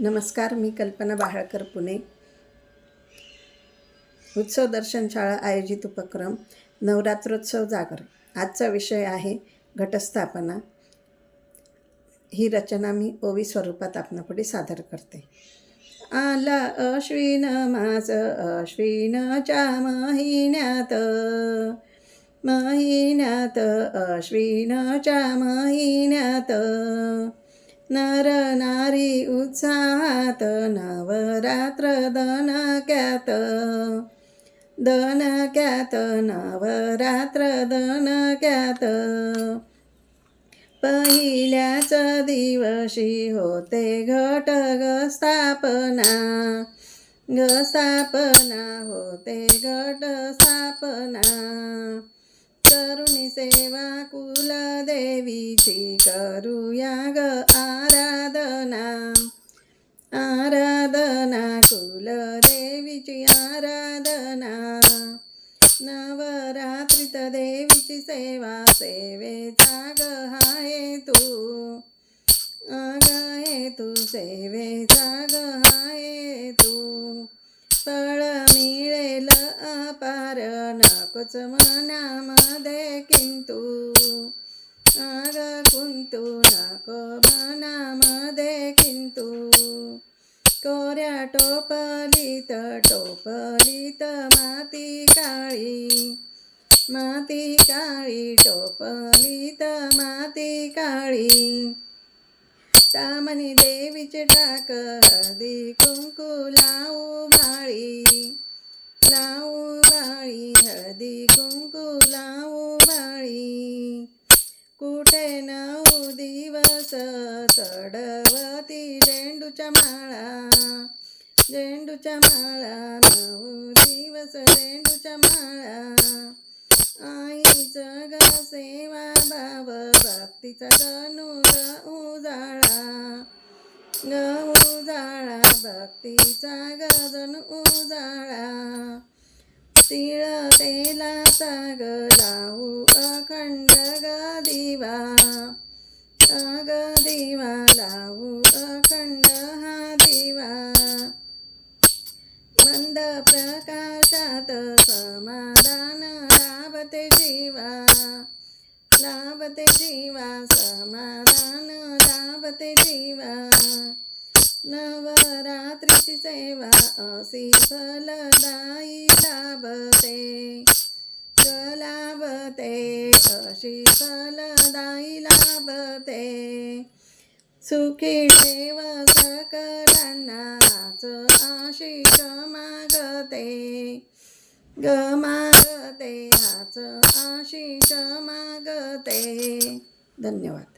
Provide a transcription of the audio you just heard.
नमस्कार मी कल्पना बाहळकर पुणे. उत्सव दर्शन शाळा आयोजित उपक्रम नवरात्रोत्सव जागर. आजचा विषय आहे घटस्थापना. ही रचना मी ओवी स्वरूपात आपणापुढे सादर करते. आला अश्विन माझ अश्विनच्या महिन्यात. महिन्यात अश्विनच्या महिन्यात. नर नारी उत्साहात नवरात्र दणक्यात दणक्यात नवरात्र दणक्यात पहिल्याच दिवशी होते घट स्थापना ग स्थापना होते घट स्थापना. करुणी सेवा कुलदेवीची करूया ग आराधना. आराधना कुलदेवीची आराधना. नवरात्रीत देवीची सेवा सेवेचा ग हाय तू. अग आहे तू सेवेचा ग नकोच मनामध्ये किंतु आग कुंतु नको मनामध्ये किंतु. कोऱ्या टोपलीत टोपलीत माती काळी माती काळी टोपलीत माती काळी. तामणी देवीचे टाक हळदी कुंकू लावू भाळी दिवस चढवती झेंडूच्या माळा झेंडूच्या माळा नऊ दिवस झेंडूच्या माळा. आईचं ग सेवा भाव भक्तीचा गणू ग उजाळा. ग उजाळा भक्तीचा गजन उजाळा. तिळ तेलाचा ग लावू अखंड ग दिवा. अग दिवा लावू अखंड हा दिवा मंद प्रकाशात समाधान लाभते जीवा लाभते जीवा समाधान लाभते जीवा नवरात्रीची सेवा असी फलदायी अशी फलदाई लाभते सुखी ठेव सकलांना आशिष मागते। ग मागते हाच आशिष मागते। धन्यवाद.